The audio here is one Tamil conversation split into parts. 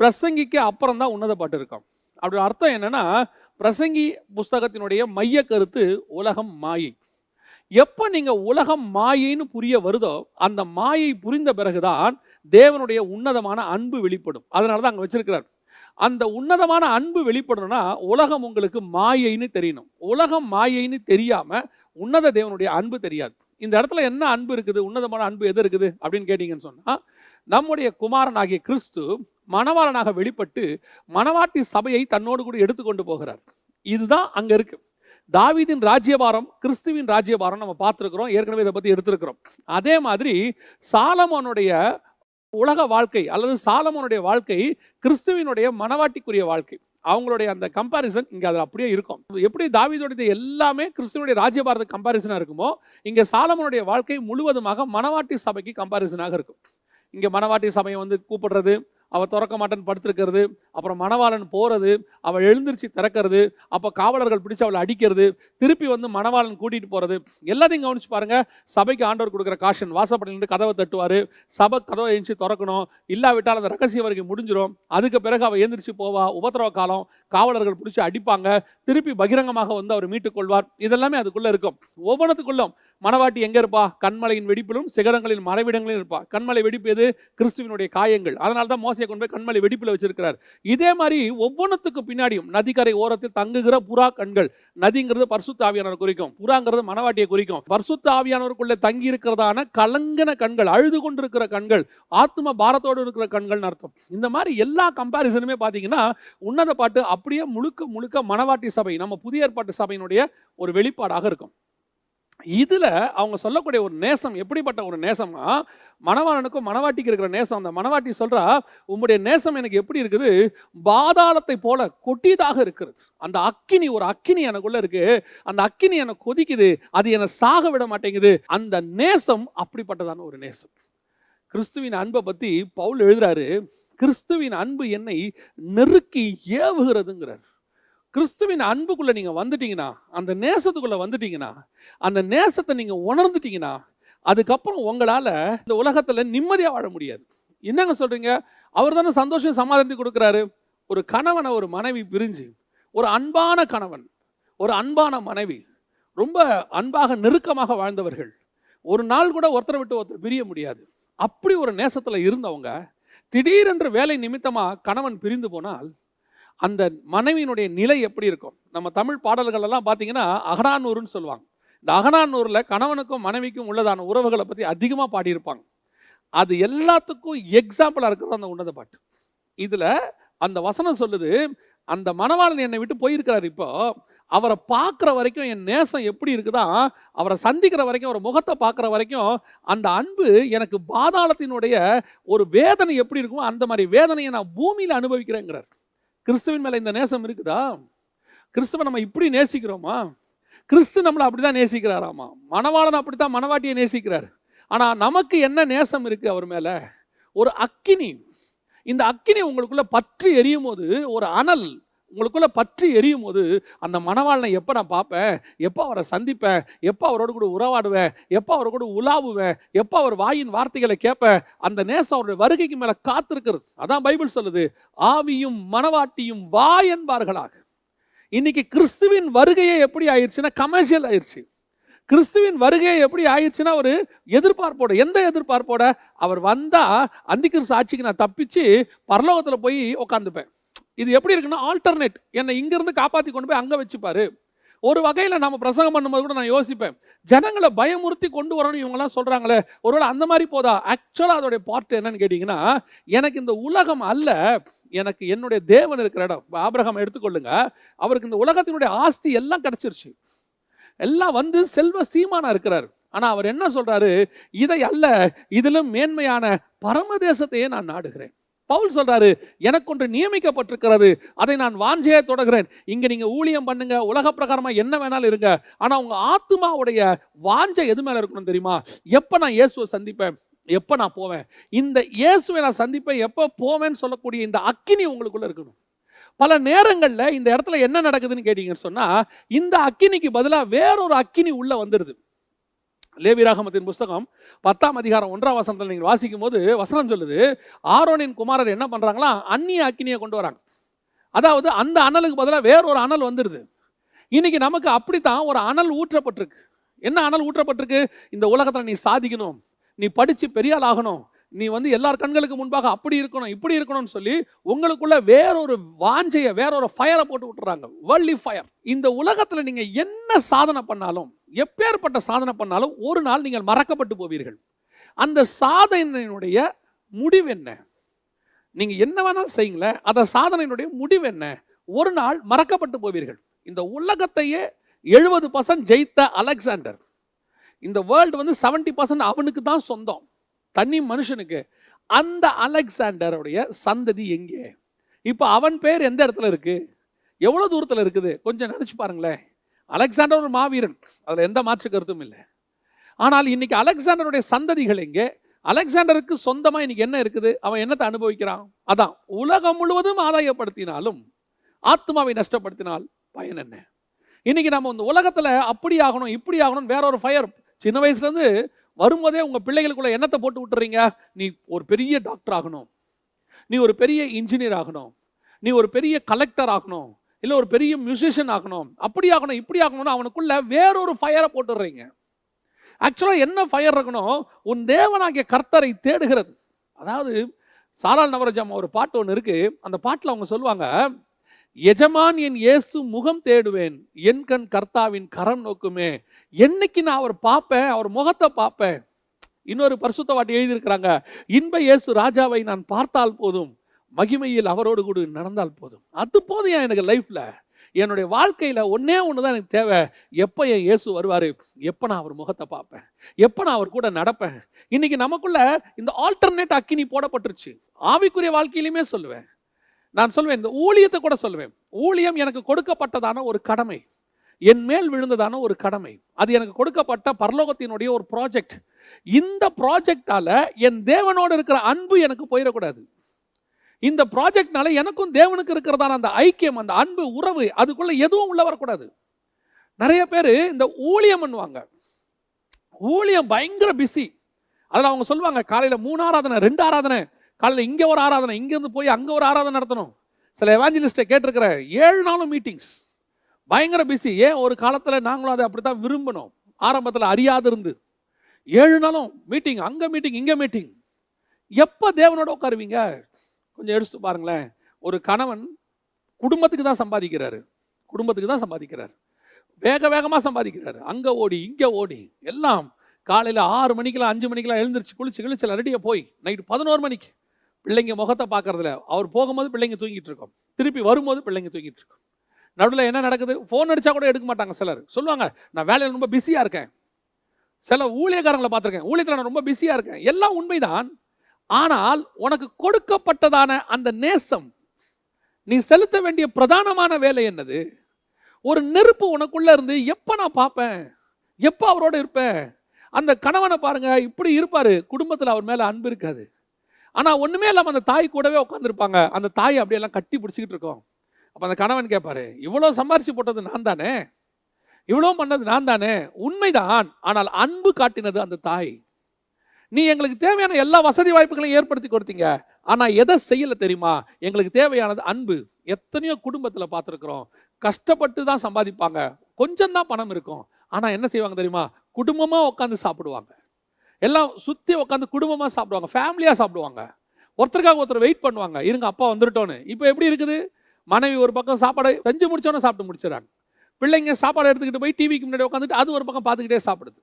பிரசங்கிக்கு அப்புறம் தான் உன்னத பாட்டு இருக்கும். அப்படி அர்த்தம் என்னென்னா பிரசங்கி புஸ்தகத்தினுடைய மைய கருத்து உலகம் மாயை. எப்போ நீங்கள் உலகம் மாயைன்னு புரிய வருதோ அந்த மாயை புரிந்த பிறகுதான் தேவனுடைய உன்னதமான அன்பு வெளிப்படும். அதனால தான் அங்கே வச்சிருக்கிறார். அந்த உன்னதமான அன்பு வெளிப்படணும்னா உலகம் உங்களுக்கு மாயைன்னு தெரியணும். உலகம் மாயைன்னு தெரியாமல் உன்னத தேவனுடைய அன்பு தெரியாது. இந்த இடத்துல என்ன அன்பு இருக்குது? உன்னதமான அன்பு எது இருக்குது? அப்படின்னு கேட்டிங்கன்னு சொன்னால் நம்முடைய குமாரனாகிய கிறிஸ்து மணவாளனாக வெளிப்பட்டு மணவாட்டி சபையை தன்னோடு கூட எடுத்துக்கொண்டு போகிறார். இதுதான் அங்கே இருக்கு. தாவீதின் ராஜ்யபாரம் கிறிஸ்துவின் ராஜ்யபாரம் நம்ம பார்த்துருக்குறோம். ஏற்கனவே இதை பற்றி எடுத்திருக்கிறோம். அதே மாதிரி சாலமோனுடைய உலக வாழ்க்கை அல்லது சாலமோனுடைய வாழ்க்கை கிறிஸ்துவினுடைய மனவாட்டிக்குரிய வாழ்க்கை. அவங்களுடைய அந்த கம்பாரிசன் இங்கே அதில் அப்படியே இருக்கும். எப்படி தாவீதோடைய எல்லாமே கிறிஸ்துவனுடைய ராஜ்யபாரத கம்பாரிசனாக இருக்குமோ இங்கே சாலமோனுடைய வாழ்க்கை முழுவதுமாக மனவாட்டி சபைக்கு கம்பாரிசனாக இருக்கும். இங்கே மனவாட்டி சபையை வந்து கூப்பிடுறது அவள் திறக்க மாட்டேன்னு படுத்திருக்கிறது அப்புறம் மணவாளன் போகிறது அவள் எழுந்திருச்சு திறக்கிறது அப்போ காவலர்கள் பிடிச்சி அவளை அடிக்கிறது திருப்பி வந்து மணவாளன் கூட்டிகிட்டு போகிறது எல்லாத்தையும் கவனிச்சு பாருங்கள் சபைக்கு ஆண்டவர் கொடுக்குற காஷன் வாசப்படியில் கதவை தட்டுவார். சபை கதவை எழுந்துச்சு திறக்கணும். இல்லாவிட்டால் அந்த ரகசிய வரைக்கும் முடிஞ்சிடும் அதுக்கு பிறகு அவள் எழுந்திரிச்சு போவா. உபத்திரவ காலம் காவலர்கள் பிடிச்சி அடிப்பாங்க. திருப்பி பகிரங்கமாக வந்து அவர் மீட்டுக்கொள்வார் இதெல்லாமே அதுக்குள்ளே இருக்கும். ஒவ்வொன்றத்துக்குள்ளும் மணவாட்டி எங்க இருப்பா? கண்மலையின் வெடிப்பிலும் சிகரங்களின் மறைவிடங்களிலும் இருப்பா. கண்மலை வெடிப்பு எது? கிறிஸ்துவினுடைய காயங்கள். அதனால தான் மோசையை கொண்டு போய் கண்மலை வெடிப்பில் வச்சிருக்கிறார். இதே மாதிரி ஒவ்வொன்றுத்துக்கு பின்னாடியும் நதிக்கரை ஓரத்தில் தங்குகிற புறா கண்கள். நதிங்கிறது பர்சுத்த ஆவியானவர் குறிக்கும். புறாங்கிறது மணவாட்டியை குறிக்கும். பர்சுத்த ஆவியானவருக்குள்ளே தங்கி இருக்கிறதான கலங்கின கண்கள் அழுது கொண்டிருக்கிற கண்கள் ஆத்ம பாரத்தோடு இருக்கிற கண்கள்னு அர்த்தம். இந்த மாதிரி எல்லா கம்பாரிசனுமே பார்த்தீங்கன்னா உன்னத பாட்டு அப்படியே முழுக்க முழுக்க மணவாட்டி சபை நம்ம புதிய ஏற்பாட்டு சபையினுடைய ஒரு வெளிப்பாடாக இருக்கும். இதில் அவங்க சொல்லக்கூடிய ஒரு நேசம் எப்படிப்பட்ட ஒரு நேசம்னா மணவாளனுக்கும் மணவாட்டிக்கு இருக்கிற நேசம். அந்த மணவாட்டி சொல்கிறா உம்முடைய நேசம் எனக்கு எப்படி இருக்குது? பாதாளத்தை போல கொட்டியதாக இருக்கிறது. அந்த அக்கினி ஒரு அக்கினி எனக்குள்ளே இருக்குது அந்த அக்கினி எனக்கு கொதிக்குது. அது என்னை சாக விட மாட்டேங்குது. அந்த நேசம் அப்படிப்பட்டதான ஒரு நேசம். கிறிஸ்துவின் அன்பை பற்றி பவுல் எழுதுறாரு கிறிஸ்துவின் அன்பு என்னை நெருக்கி ஏவுகிறதுங்கிறார். கிறிஸ்துவின் அன்புக்குள்ளே நீங்கள் வந்துட்டீங்கன்னா அந்த நேசத்துக்குள்ளே வந்துட்டீங்கன்னா அந்த நேசத்தை நீங்கள் உணர்ந்துட்டீங்கன்னா அதுக்கப்புறம் உங்களால் இந்த உலகத்தில் நிம்மதியாக வாழ முடியாது. என்னங்க சொல்கிறீங்க அவர் தானே சந்தோஷம் சமாதானத்தை கொடுக்குறாரு. ஒரு கணவனை ஒரு மனைவி பிரிஞ்சு ஒரு அன்பான கணவன் ஒரு அன்பான மனைவி ரொம்ப அன்பாக நெருக்கமாக வாழ்ந்தவர்கள் ஒரு நாள் கூட ஒருத்தரை விட்டு ஒருத்தர் பிரிய முடியாது. அப்படி ஒரு நேசத்தில் இருந்தவங்க திடீரென்று வேலை நிமித்தமாக கணவன் பிரிந்து போனால் அந்த மனைவியினுடைய நிலை எப்படி இருக்கும்? நம்ம தமிழ் பாடல்கள் எல்லாம் பார்த்தீங்கன்னா அகனானூர்னு சொல்லுவாங்க. இந்த அகனானூரில் கணவனுக்கும் மனைவிக்கும் உள்ளதான உறவுகளை பற்றி அதிகமாக பாடியிருப்பாங்க. அது எல்லாத்துக்கும் எக்ஸாம்பிளாக இருக்கிறது அந்த உன்னத பாட்டு. இதில் அந்த வசனம் சொல்லுது அந்த மணவாளன் என்னை விட்டு போயிருக்கிறார் இப்போ. அவரை பார்க்குற வரைக்கும் என் நேசம் எப்படி இருக்குதா? அவரை சந்திக்கிற வரைக்கும் ஒரு முகத்தை பார்க்குற வரைக்கும் அந்த அன்பு எனக்கு பாதாளத்தினுடைய ஒரு வேதனை எப்படி இருக்குமோ அந்த மாதிரி வேதனையை நான் பூமியில் அனுபவிக்கிறேங்கிறார். கிறிஸ்துவின் மேலே இந்த நேசம் இருக்குதா? கிறிஸ்துவை நம்ம இப்படி நேசிக்கிறோமா? கிறிஸ்து நம்மளை அப்படிதான் நேசிக்கிறாராமா? மணவாளன் அப்படித்தான் மணவாட்டியை நேசிக்கிறார். ஆனால் நமக்கு என்ன நேசம் இருக்குது அவர் மேலே? ஒரு அக்கினி. இந்த அக்கினி உங்களுக்குள்ளே பற்றி எரியும் போது ஒரு அனல். உங்களுக்குள்ள பற்றி எரியும் போது அந்த மணவாளனை எப்போ நான் பார்ப்பேன்? எப்போ அவரை சந்திப்பேன்? எப்போ அவரோட கூட உறவாடுவேன்? எப்போ அவரோட கூட உலாவுவேன்? எப்போ அவர் வாயின் வார்த்தைகளை கேட்பேன்? அந்த நேசம் அவருடைய வருகைக்கு மேலே காத்திருக்கிறது. அதான் பைபிள் சொல்லுது ஆவியும் மணவாட்டியும் வா என்பார்களாக. இன்னைக்கு கிறிஸ்துவின் வருகையே எப்படி ஆயிடுச்சுன்னா கமர்ஷியல் ஆயிடுச்சு. கிறிஸ்துவின் வருகை எப்படி ஆயிடுச்சுன்னா ஒரு எதிர்பார்ப்போட எந்த எதிர்பார்ப்போட? அவர் வந்தால் அந்திகிறிஸ்து ஆட்சிக்கு நான் தப்பிச்சு பரலோகத்தில் போய் உட்காந்துப்பேன் இது எப்படி இருக்குன்னா ஆல்டர்னேட் என்னை இங்கேருந்து காப்பாற்றி கொண்டு போய் அங்கே வச்சுப்பாரு. ஒரு வகையில் நம்ம பிரசங்கம் பண்ணும்போது கூட நான் யோசிப்பேன். ஜனங்களை பயமுறுத்தி கொண்டு வரணும் இவங்கெல்லாம் சொல்கிறாங்களே ஒருவேளை அந்த மாதிரி போதா? ஆக்சுவலாக அதோடைய பார்ட் என்னன்னு கேட்டிங்கன்னா எனக்கு இந்த உலகம் அல்ல எனக்கு என்னுடைய தேவன் இருக்கிற இடம். ஆபிரகம் எடுத்துக்கொள்ளுங்க. அவருக்கு இந்த உலகத்தினுடைய ஆஸ்தி எல்லாம் கிடச்சிருச்சு. எல்லாம் வந்து செல்வ சீமானா இருக்கிறார். ஆனால் அவர் என்ன சொல்கிறாரு இதை அல்ல இதிலும் மேன்மையான பரமதேசத்தையே நான் நாடுகிறேன். பவுல் சொல்றாரு எனக்கு ஒன்று நியமிக்கப்பட்டிருக்கிறது அதை நான் வாஞ்சையே தொடர்கிறேன். இங்க நீங்க ஊழியம் பண்ணுங்க உலக பிரகாரமா என்ன வேணாலும் இருங்க ஆனா உங்க ஆத்மாவுடைய வாஞ்சை எது மேல இருக்கணும் தெரியுமா? எப்ப நான் இயேசுவை சந்திப்பேன்? எப்ப நான் போவேன்? இந்த இயேசுவை நான் சந்திப்பேன் எப்ப போவேன்னு சொல்லக்கூடிய இந்த அக்கினி உங்களுக்குள்ள இருக்கணும். பல நேரங்களில் இந்த இடத்துல என்ன நடக்குதுன்னு கேட்டீங்கன்னு சொன்னால் இந்த அக்கினிக்கு பதிலாக வேறொரு அக்கினி உள்ளே வந்துடுது லேவிராகமத்தின் புஸ்தகம் பத்தாம் அதிகாரம் ஒன்றாம் வசனத்தில் நீங்கள் வாசிக்கும் போது வசனம் சொல்லுது ஆரோனின் குமாரர் என்ன பண்ணுறாங்களா அந்நிய அக்கினியை கொண்டு வராங்க. அதாவது அந்த அனலுக்கு பதிலாக வேற ஒரு அனல் வந்துடுது இன்னைக்கு நமக்கு அப்படித்தான் ஒரு அனல் ஊற்றப்பட்டிருக்கு. என்ன அனல் ஊற்றப்பட்டிருக்கு? இந்த உலகத்தில் நீ சாதிக்கணும் நீ படித்து பெரியால் ஆகணும் நீ வந்து எல்லார் கண்களுக்கு முன்பாக அப்படி இருக்கணும் இப்படி இருக்கணும்னு சொல்லி உங்களுக்குள்ள வேறொரு வாஞ்சையை வேறொரு ஃபயரை போட்டு விட்டுறாங்க. வள்ளி ஃபயர் இந்த உலகத்தில் நீங்கள் என்ன சாதனை பண்ணாலும் எப்பேற்பட்ட சாதனை பண்ணாலும் ஒரு நாள் நீங்கள் மறக்கப்பட்டு போவீர்கள். அந்த சாதனையினுடைய முடிவு என்ன? நீங்கள் என்ன வேணாலும் செய்யுங்களேன் அந்த சாதனையினுடைய முடிவு என்ன? ஒரு நாள் மறக்கப்பட்டு போவீர்கள். இந்த உலகத்தையே எழுபது பர்சன்ட் ஜெயித்த அலெக்சாண்டர். இந்த வேர்ல்டு வந்து செவன்ட்டி பர்சன்ட் அவனுக்கு தான் சொந்தம். தனி மனுஷனுக்கு. அந்த அலெக்சாண்டருடைய சந்ததி எங்கே? இப்போ அவன் பேர் எந்த இடத்துல இருக்கு? எவ்வளோ தூரத்தில் இருக்குது? கொஞ்சம் நினச்சி பாருங்களேன். அலெக்சாண்டர் ஒரு மாவீரன். அதில் எந்த மாற்று கருத்தும் இல்லை. ஆனால் இன்னைக்கு அலெக்சாண்டருடைய சந்ததிகள் எங்கே? அலெக்சாண்டருக்கு சொந்தமாக இன்னைக்கு என்ன இருக்குது? அவன் என்னத்தை அனுபவிக்கிறான்? அதான் உலகம் முழுவதும் ஆதாயப்படுத்தினாலும் ஆத்மாவை நஷ்டப்படுத்தினால் பயன் என்ன? இன்னைக்கு நம்ம இந்த உலகத்துல அப்படி ஆகணும் இப்படி ஆகணும் வேற ஒரு ஃபயர் சின்ன வயசுலேருந்து வரும்போதே உங்கள் பிள்ளைகளுக்குள்ள என்னத்தை போட்டு விட்டுறீங்க. நீ ஒரு பெரிய டாக்டர் ஆகணும். நீ ஒரு பெரிய இன்ஜினியர் ஆகணும். நீ ஒரு பெரிய கலெக்டர் ஆகணும். இல்லை ஒரு பெரிய மியூசிஷியன் ஆகணும். அப்படி ஆகணும் இப்படி ஆகணும்னு அவனுக்குள்ள வேறொரு ஃபயரை போட்டுடுறீங்க ஆக்சுவலாக என்ன ஃபயர் இருக்கணும் உன் தேவனாகிய கர்த்தரை தேடுகிறது. அதாவது சாலால் நவரஜாமா ஒரு பாட்டு ஒன்று இருக்குது அந்த பாட்டில் அவங்க சொல்லுவாங்க எஜமான் என் இயேசு முகம் தேடுவேன் என் கண் கர்த்தாவின் கரம் நோக்குமே. என்னைக்கு நான் அவர் பார்ப்பேன் அவர் முகத்தை பார்ப்பேன். இன்னொரு பரிசுத்த வாட்டி எழுதியிருக்கிறாங்க இன்ப இயேசு ராஜாவை நான் பார்த்தால் போதும் மகிமையில் அவரோடு கூட நடந்தால் போதும். அது போதும் ஏன் எனக்கு லைஃப்பில் என்னுடைய வாழ்க்கையில் ஒன்றே ஒன்று தான் எனக்கு தேவை. எப்போ என் இயேசு வருவார்? எப்போ நான் அவர் முகத்தை பார்ப்பேன்? எப்போ நான் அவர் கூட நடப்பேன்? இன்னைக்கு நமக்குள்ள இந்த ஆல்டர்னேட் அக்கினி போடப்பட்டுருச்சு. ஆவிக்குரிய வாழ்க்கையிலுமே சொல்லுவேன். நான் சொல்வேன் இந்த ஊழியத்தை கூட சொல்லுவேன் ஊழியம் எனக்கு கொடுக்கப்பட்டதான ஒரு கடமை. என் மேல் விழுந்ததான ஒரு கடமை. அது எனக்கு கொடுக்கப்பட்ட பரலோகத்தினுடைய ஒரு ப்ராஜெக்ட் இந்த ப்ராஜெக்டால என் தேவனோடு இருக்கிற அன்பு எனக்கு போயிடக்கூடாது. இந்த ப்ராஜெக்ட்னால எனக்கும் தேவனுக்கு இருக்கிறதான அந்த ஐக்கியம் அந்த அன்பு உறவு அதுக்குள்ள எதுவும் உள்ள வரக்கூடாது. நிறைய பேர் இந்த ஊழியம் பண்ணுவாங்க. ஊழியம் பயங்கர பிஸி அதில் அவங்க சொல்லுவாங்க காலையில் மூணு ஆராதனை ரெண்டு ஆராதனை. காலையில் இங்கே ஒரு ஆராதனை இங்கேருந்து போய் அங்கே ஒரு ஆராதனை நடத்தணும். சில எவாஞ்சலிஸ்ட்டை கேட்டிருக்கிறேன் ஏழு நாளும் மீட்டிங்ஸ் பயங்கர பிஸி ஏன்? ஒரு காலத்தில் நாங்களும் அதை அப்படி தான் விரும்பினோம். ஆரம்பத்தில் அறியாது இருந்து. ஏழு நாளும் மீட்டிங் அங்கே மீட்டிங் இங்கே மீட்டிங் எப்போ தேவனோட உட்காருவீங்க? கொஞ்சம் எடுத்து பாருங்களேன். ஒரு கணவன் குடும்பத்துக்கு தான் சம்பாதிக்கிறாரு. குடும்பத்துக்கு தான் சம்பாதிக்கிறார். வேக வேகமாக சம்பாதிக்கிறார். அங்கே ஓடி இங்கே ஓடி. எல்லாம் காலையில் ஆறு மணிக்கெல்லாம் அஞ்சு மணிக்கெல்லாம் எழுந்திரிச்சு குளிச்சு கிழிச்சு ரெடியாக போய் நைட்டு பதினோரு மணிக்கு. பிள்ளைங்க முகத்தை பார்க்கறதுல அவர் போகும்போது பிள்ளைங்க தூங்கிட்டு இருக்கோம். திருப்பி வரும்போது பிள்ளைங்க தூங்கிட்டு இருக்கோம். நடுவில் என்ன நடக்குது? ஃபோன் அடித்தா கூட எடுக்க மாட்டாங்க சிலர். சொல்லுவாங்க நான் வேலையில் ரொம்ப பிஸியாக இருக்கேன். சில ஊழியக்காரங்களை பார்த்துருக்கேன். ஊழியத்தில் நான் ரொம்ப பிஸியாக இருக்கேன். எல்லாம் உண்மைதான். ஆனால் உனக்கு கொடுக்கப்பட்டதான அந்த நேசம் நீ செலுத்த வேண்டிய பிரதானமான வேலை என்னது? ஒரு நெருப்பு உனக்குள்ளே இருந்து எப்போ நான் பார்ப்பேன்? எப்போ அவரோட இருப்பேன்? அந்த கணவனை பாருங்க இப்படி இருப்பார். குடும்பத்தில் அவர் மேலே அன்பு இருக்காது. ஆனால் ஒன்றுமே இல்லாமல் அந்த தாய் கூடவே உட்காந்துருப்பாங்க அந்த தாய் அப்படியெல்லாம் கட்டி பிடிச்சிக்கிட்டு இருக்கோம். அப்போ அந்த கணவன் கேட்பாரு இவ்வளோ சம்பாரிச்சு போட்டது நான் தானே? இவ்வளோ பண்ணது நான் தானே? உண்மைதான். ஆனால் அன்பு காட்டினது அந்த தாய். நீ எங்களுக்கு தேவையான எல்லா வசதி வாய்ப்புகளையும் ஏற்படுத்தி கொடுத்தீங்க. ஆனால் எதை செய்யல தெரியுமா? எங்களுக்கு தேவையானது அன்பு. எத்தனையோ குடும்பத்தில் பார்த்துருக்குறோம். கஷ்டப்பட்டு தான் சம்பாதிப்பாங்க. கொஞ்சம் தான் பணம் இருக்கும். ஆனால் என்ன செய்வாங்க தெரியுமா? குடும்பமாக உட்காந்து சாப்பிடுவாங்க. எல்லாம் சுற்றி உட்காந்து குடும்பமாக சாப்பிடுவாங்க ஃபேமிலியாக சாப்பிடுவாங்க. ஒருத்தருக்காக ஒருத்தர் வெயிட் பண்ணுவாங்க. இருங்க அப்பா வந்துட்டோன்னு இப்போ எப்படி இருக்குது? மனைவி ஒரு பக்கம் சாப்பாடு செஞ்சு முடிச்சோன்னே சாப்பிட்டு முடிச்சிடறாங்க. பிள்ளைங்க சாப்பாடு எடுத்துக்கிட்டு போய் டிவிக்கு முன்னாடி உட்காந்துட்டு அது ஒரு பக்கம் பார்த்துக்கிட்டே சாப்பிடுது.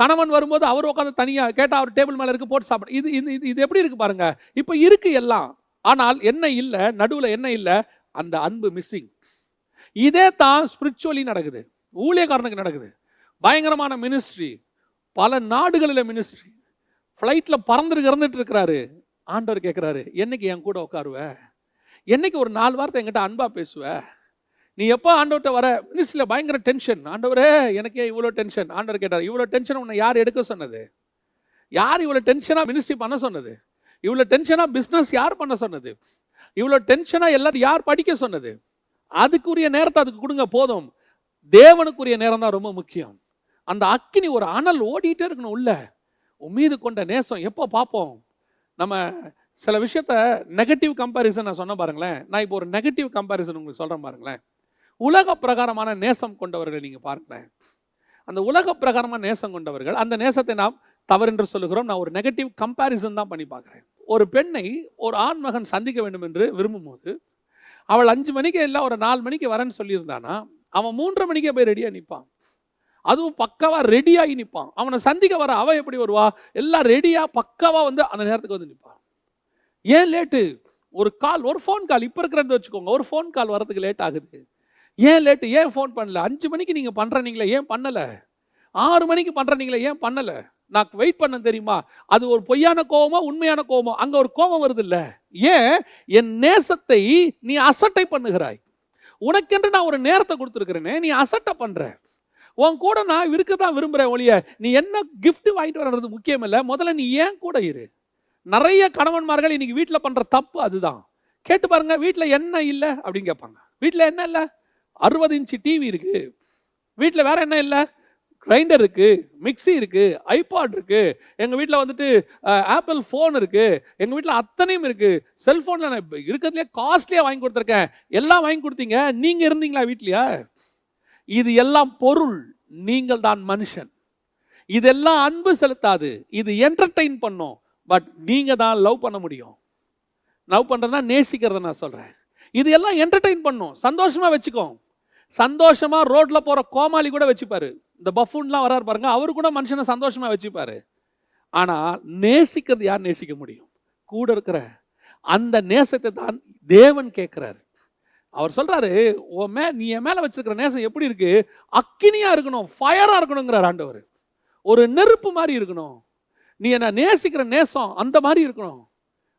கணவன் வரும்போது அவர் உட்காந்து தனியாக கேட்டால் அவர் டேபிள் மேலே இருக்க போட்டு சாப்பிடு. இது இது இது இது எப்படி இருக்குது பாருங்கள் இப்போ இருக்குது எல்லாம். ஆனால் என்ன இல்லை நடுவில் என்ன இல்லை? அந்த அன்பு மிஸ்ஸிங் இதே தான் ஸ்பிரிச்சுவலி நடக்குது. ஊழியக்காரனுக்கு நடக்குது. பயங்கரமான மினிஸ்ட்ரி பல நாடுகளில் மினிஸ்ட்ரி ஃப்ளைட்டில் பறந்துட்டு இறந்துட்டு இருக்கிறாரு. ஆண்டவர் கேட்குறாரு என்னைக்கு என் கூட உட்காருவ? என்னைக்கு ஒரு நாலு வார்த்தை என்கிட்ட அன்பாக பேசுவ? நீ எப்போ ஆண்டவர்கிட்ட வர? மினிஸ்ட்ரியில் பயங்கர டென்ஷன் ஆண்டவரே எனக்கே இவ்வளோ டென்ஷன் ஆண்டவர் கேட்டார் இவ்வளோ டென்ஷன் உன்னை யார் எடுக்க சொன்னது? யார் இவ்வளோ டென்ஷனாக மினிஸ்ட்ரி பண்ண சொன்னது? இவ்வளோ டென்ஷனாக பிஸ்னஸ் யார் பண்ண சொன்னது? இவ்வளோ டென்ஷனாக எல்லாரும் யார் படிக்க சொன்னது? அதுக்குரிய நேரத்தை அதுக்கு கொடுங்க போதும். தேவனுக்குரிய நேரம் தான் ரொம்ப முக்கியம். அந்த அக்கினி ஒரு அனல் ஓடிட்டே இருக்கணும் உள்ள. உன் மீது கொண்ட நேசம். எப்போ பார்ப்போம்? நம்ம சில விஷயத்த நெகட்டிவ் கம்பேரிசன் நான் சொன்ன பாருங்களேன். நான் இப்போ ஒரு நெகட்டிவ் கம்பேரிசன் உங்களுக்கு சொல்கிறேன் பாருங்களேன். உலக பிரகாரமான நேசம் கொண்டவர்களை நீங்கள் பாருங்களேன். அந்த உலக பிரகாரமான நேசம் கொண்டவர்கள் அந்த நேசத்தை நாம் தவறென்று சொல்லுகிறோம். நான் ஒரு நெகட்டிவ் கம்பேரிசன் தான் பண்ணி பார்க்குறேன். ஒரு பெண்ணை ஒரு ஆண்மகன் சந்திக்க வேண்டும் என்று விரும்பும்போது அவள் அஞ்சு மணிக்கு இல்லை ஒரு நாலு மணிக்கு வரேன்னு சொல்லியிருந்தானா? அவன் மூன்றரை மணிக்கே போய் ரெடியாக நிற்பான். அதுவும் பக்காவாக ரெடியாகி நிற்பான் அவனை சந்திக்க வர அவன் எப்படி வருவா? எல்லாம் ரெடியாக பக்காவாக வந்து அந்த நேரத்துக்கு வந்து நிற்பான் ஏன் லேட்டு ஒரு கால் ஒரு ஃபோன் கால் இப்போ இருக்கிறது வச்சுக்கோங்க. ஒரு ஃபோன் கால் வரதுக்கு லேட் ஆகுது. ஏன் லேட்டு ஏன் ஃபோன் பண்ணல? அஞ்சு மணிக்கு நீங்கள் பண்ணுறீங்களே ஏன் பண்ணலை? ஆறு மணிக்கு பண்ணுறீங்களே ஏன் பண்ணலை? நான் வெயிட் பண்ண தெரியுமா? அது ஒரு பொய்யான கோவமா உண்மையான கோவமா அங்கே ஒரு கோபம் வருது இல்லை ஏன்? என் நேசத்தை நீ அசட்டை பண்ணுகிறாய். உனக்கென்று நான் ஒரு நேரத்தை கொடுத்துருக்கிறேனே நீ அசட்டை பண்ணுற உன் கூட நான் இருக்க தான் விரும்புகிறேன் ஒழிய நீ என்ன கிஃப்ட்டு வாங்கிட்டு வர்றது முக்கியம் இல்லை முதல்ல நீ ஏன் கூட இரு. நிறைய கணவன்மார்கள் இன்னைக்கு வீட்டில் பண்ணுற தப்பு அதுதான். கேட்டு பாருங்க வீட்டில் என்ன இல்லை அப்படின்னு கேட்பாங்க. வீட்டில் என்ன இல்லை? அறுபது இன்ச்சு டிவி இருக்கு. வீட்டில் வேற என்ன இல்லை? கிரைண்டர் இருக்குது மிக்ஸி இருக்கு ஐபாட் இருக்கு. எங்கள் வீட்டில் வந்துட்டு ஆப்பிள் ஃபோன் இருக்குது எங்கள் வீட்டில் அத்தனையும் இருக்குது செல்ஃபோனில் நான் இருக்கிறதுலே காஸ்ட்லியாக வாங்கி கொடுத்துருக்கேன். எல்லாம் வாங்கி கொடுத்தீங்க. நீங்கள் இருந்தீங்களா வீட்லையா? இது எல்லாம் பொருள் நீங்கள் தான் மனுஷன். இதெல்லாம் அன்பு செலுத்தாது. இது என்டர்டெயின் பண்ணும். பட் நீங்கள் தான் லவ் பண்ண முடியும். லவ் பண்ணுறதுனா நேசிக்கிறத நான் சொல்கிறேன் இது எல்லாம் என்டர்டெயின் பண்ணும். சந்தோஷமாக வச்சுக்கோ. சந்தோஷமாக ரோட்டில் போகிற கோமாளி கூட வச்சுப்பாரு. இந்த பஃபூன்லாம் வராரு பாருங்க அவரு கூட மனுஷனை சந்தோஷமாக வச்சுப்பாரு. ஆனால் நேசிக்கிறது யார் நேசிக்க முடியும்? கூட இருக்கிற. அந்த நேசத்தை தான் தேவன் கேட்குறாரு. அவர் சொல்றாரு உன் மே நீ என் மேலே வச்சிருக்கிற நேசம் எப்படி இருக்கு? அக்கினியாக இருக்கணும் ஃபயராக இருக்கணுங்கிறார் ஆண்டவர். ஒரு நெருப்பு மாதிரி இருக்கணும். நீ என்ன நேசிக்கிற நேசம் அந்த மாதிரி இருக்கணும்.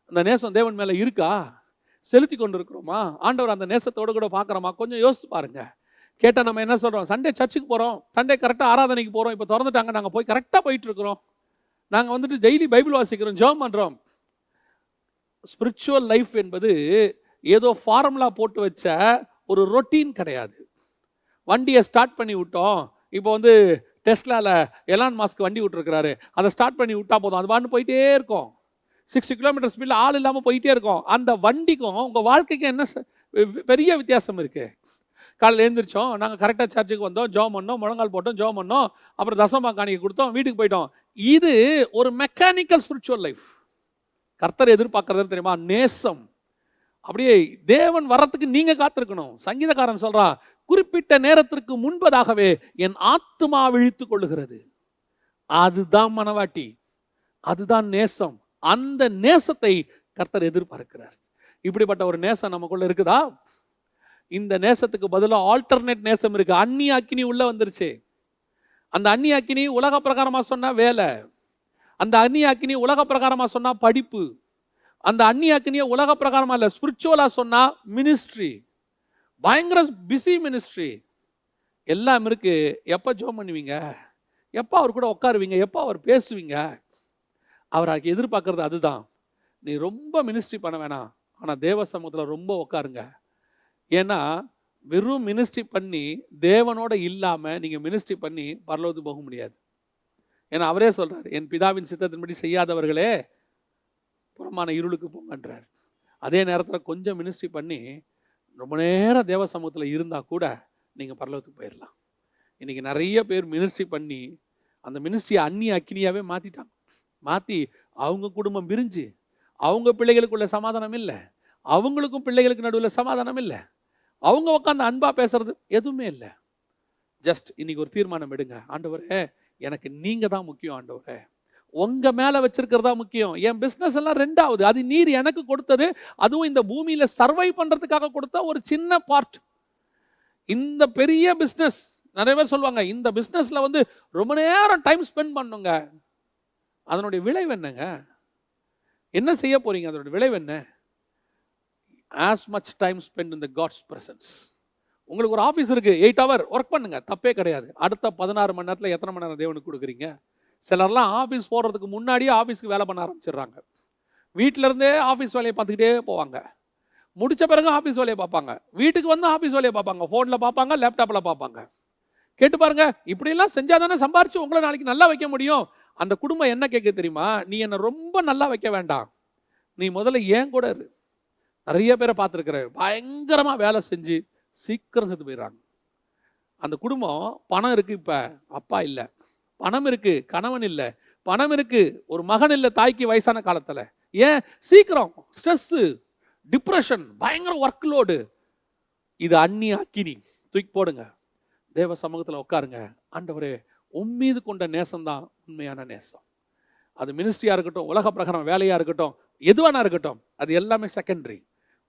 அந்த நேசம் தேவன் மேலே இருக்கா? செலுத்தி கொண்டு இருக்கிறோமா ஆண்டவர் அந்த நேசத்தோடு கூட பார்க்குறோமா? கொஞ்சம் யோசிச்சு பாருங்க. கேட்டால் நம்ம என்ன சொல்கிறோம் சண்டே சர்ச்சுக்கு போகிறோம் சண்டே கரெக்டாக ஆராதனைக்கு போகிறோம் இப்போ திறந்துட்டாங்க. நாங்கள் போய் கரெக்டாக போயிட்டு இருக்கிறோம். நாங்கள் வந்துட்டு டெய்லி பைபிள் வாசிக்கிறோம் ஜோம் பண்ணுறோம் ஸ்பிரிச்சுவல் லைஃப் என்பது ஏதோ ஃபார்முலா போட்டு வச்ச ஒரு ரொட்டீன் கிடையாது. வண்டியை ஸ்டார்ட் பண்ணி விட்டோம். இப்போ வந்து டெஸ்லாவில் எலான் மாஸ்க் வண்டி விட்டுருக்கிறாரு. அதை ஸ்டார்ட் பண்ணி விட்டா போதும். அது வாண்டு போயிட்டே இருக்கும். சிக்ஸ்டி கிலோமீட்டர் ஸ்பீடில் ஆள் இல்லாமல் போயிட்டே இருக்கும். அந்த வண்டிக்கும் உங்கள் வாழ்க்கைக்கும் என்ன பெரிய வித்தியாசம் இருக்குது காலையில் எழுந்திரிச்சோம். நாங்கள் கரெக்டாக சர்ச்சுக்கு வந்தோம். ஜோம் பண்ணோம். முழங்கால் போட்டோம். ஜோம் பண்ணோம். அப்புறம் தசமா காணிக்கை கொடுத்தோம். வீட்டுக்கு போயிட்டோம். இது ஒரு மெக்கானிக்கல் ஸ்பிரிச்சுவல் லைஃப் கர்த்தர் எதிர்பார்க்கறது தெரியுமா? நேசம். அப்படியே தேவன் வரத்துக்கு நீங்க காத்திருக்கணும். சங்கீதக்காரன் சொல்றான் குறிப்பிட்ட நேரத்திற்கு முன்பதாகவே என் ஆத்துமா விழித்து கொள்ளுகிறது. அதுதான் மனவாட்டி. அதுதான் நேசம். அந்த நேசத்தை கர்த்தர் எதிர்பார்க்கிறார். இப்படிப்பட்ட ஒரு நேசம் நமக்குள்ள இருக்குதா? இந்த நேசத்துக்கு பதிலாக ஆல்டர்னேட் நேசம் இருக்கு. அந்நி அக்கினி உள்ள வந்துருச்சு. அந்த அந்நி அக்கினி உலக பிரகாரமாக சொன்னால் வேலை. அந்த அந்நி அக்கினி உலக பிரகாரமாக சொன்னால் படிப்பு. அந்த அந்நிய அக்னியை உலக பிரகாரமாக இல்லை ஸ்பிரிச்சுவலாக சொன்னால் மினிஸ்ட்ரி பயங்கர பிஸி மினிஸ்ட்ரி எல்லாம் இருக்குது எப்போ ஜோம் பண்ணுவீங்க? எப்போ அவர் கூட உட்காருவீங்க? எப்போ அவர் பேசுவீங்க? அவர் அதுக்கு எதிர்பார்க்கறது அதுதான். நீ ரொம்ப மினிஸ்ட்ரி பண்ண வேணாம். ஆனால் தேவ சமூகத்தில் ரொம்ப உட்காருங்க. ஏன்னா வெறும் மினிஸ்ட்ரி பண்ணி தேவனோட இல்லாமல் நீங்கள் மினிஸ்ட்ரி பண்ணி பரலோகத்துக்கு போக முடியாது. ஏன்னா அவரே சொல்கிறார் என் பிதாவின் சித்தத்தின்படி செய்யாதவர்களே புறமான இருளுக்கு போங்கன்றார். அதே நேரத்தில் கொஞ்சம் மினிஸ்ட்ரி பண்ணி ரொம்ப நேரம் தேவ சமூகத்தில் இருந்தால் கூட நீங்கள் பரலோகத்துக்கு போயிடலாம் இன்றைக்கி நிறைய பேர் மினிஸ்ட்ரி பண்ணி அந்த மினிஸ்ட்ரியை அந்நிய அக்கினியாகவே மாற்றிட்டாங்க மாற்றி அவங்க குடும்பம் பிரிஞ்சு அவங்க பிள்ளைகளுக்குள்ள சமாதானம் இல்லை அவங்களுக்கும் பிள்ளைகளுக்கு நடுவில் சமாதானம் இல்லை அவங்க உட்காந்து அன்பாக பேசுறது எதுவுமே இல்லை. ஜஸ்ட் இன்னைக்கு ஒரு தீர்மானம் எடுங்க. ஆண்டவரே எனக்கு நீங்கள் தான் முக்கியம் ஆண்டவரே. உங்கள் மேலே வச்சுருக்கிறதா முக்கியம். என் பிஸ்னஸ் எல்லாம் ரெண்டாவது. அது நீர் எனக்கு கொடுத்தது அதுவும் இந்த பூமியில் சர்வை பண்ணுறதுக்காக கொடுத்த ஒரு சின்ன பார்ட் இந்த பெரிய பிஸ்னஸ் நிறைய பேர் சொல்லுவாங்க இந்த பிஸ்னஸில் வந்து ரொம்ப நேரம் டைம் ஸ்பெண்ட் பண்ணுங்க. அதனுடைய விளைவு என்னங்க? என்ன செய்ய போகிறீங்க அதனுடைய விளைவு என்ன? ஆஸ் மச் டைம் ஸ்பெண்ட் இந்த காட்ஸ் ப்ரெசன்ஸ் உங்களுக்கு ஒரு ஆஃபீஸ் இருக்குது எயிட் ஹவர் ஒர்க் பண்ணுங்கள் தப்பே கிடையாது. அடுத்த பதினாறு மணி நேரத்தில் எத்தனை மணி நேரம் தேவனுக்கு கொடுக்குறீங்க? சிலர்லாம் ஆஃபீஸ் போகிறதுக்கு முன்னாடியே ஆஃபீஸ்க்கு வேலை பண்ண ஆரம்பிச்சிடுறாங்க. வீட்டில இருந்தே ஆஃபீஸ் வேலையை பார்த்துக்கிட்டே போவாங்க. முடித்த பிறகு ஆஃபீஸ் வேலையை பார்ப்பாங்க. வீட்டுக்கு வந்து ஆஃபீஸ் வேலையை பார்ப்பாங்க. ஃபோனில் பார்ப்பாங்க லேப்டாப்பில் பார்ப்பாங்க. கேட்டு பாருங்க இப்படிலாம் செஞ்சால் தானே சம்பாரிச்சு உங்களை நாளைக்கு நல்லா வைக்க முடியும்? அந்த குடும்பம் என்ன கேட்க தெரியுமா? நீ என்னை ரொம்ப நல்லா வைக்க வேண்டாம். நீ முதல்ல ஏன் கூட இரு. நிறைய பேரை பார்த்துருக்குற. பயங்கரமாக வேலை செஞ்சு சீக்கிரம் செத்து போயிடுறாங்க. அந்த குடும்பம் பணம் இருக்குது இப்போ. அப்பா இல்லை. பணம் இருக்கு கணவன் இல்லை. பணம் இருக்கு ஒரு மகன் இல்லை தாய்க்கு வயசான காலத்தில். ஏன்? சீக்கிரம். ஸ்ட்ரெஸ்ஸு டிப்ரெஷன் பயங்கர ஒர்க் லோடு இது அண்ணி அக்கினி. தூக்கி போடுங்க. தேவ சமூகத்தில் உட்காருங்க. ஆண்டவரே உம்மீது கொண்ட நேசம்தான் உண்மையான நேசம். அது மினிஸ்ட்ரியாக இருக்கட்டும் உலக பிரகாரம் வேலையாக இருக்கட்டும் எதுவானா இருக்கட்டும் அது எல்லாமே செகண்டரி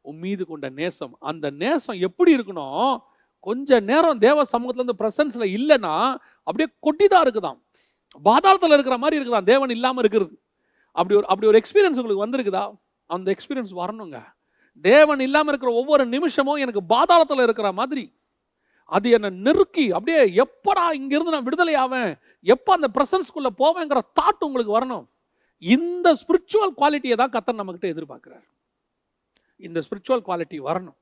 உம்மீது கொண்ட நேசம். அந்த நேசம் எப்படி இருக்கணும்? கொஞ்ச நேரம் தேவ சமூகத்தில் இருந்து பிரசன்ஸ்ல இல்லைன்னா அப்படியே கொட்டிதான் இருக்குதான் பாதாளத்தில் இருக்கிற மாதிரி இருக்குதான் தேவன் இல்லாமல் இருக்கிறது. அப்படி ஒரு அப்படி ஒரு எக்ஸ்பீரியன்ஸ் உங்களுக்கு வந்திருக்குதா? அந்த எக்ஸ்பீரியன்ஸ் வரணுங்க. தேவன் இல்லாமல் இருக்கிற ஒவ்வொரு நிமிஷமும் எனக்கு பாதாளத்தில் இருக்கிற மாதிரி. அது என்னை நெருக்கி அப்படியே எப்படா இங்கிருந்து நான் விடுதலை ஆவேன்? எப்போ அந்த ப்ரெசன்ஸ்குள்ளே போவேங்கிற தாட் உங்களுக்கு வரணும்? இந்த ஸ்பிரிச்சுவல் குவாலிட்டியை தான் கத்தன் நம்மக்கிட்ட எதிர்பார்க்குறாரு. இந்த ஸ்பிரிச்சுவல் குவாலிட்டி வரணும்.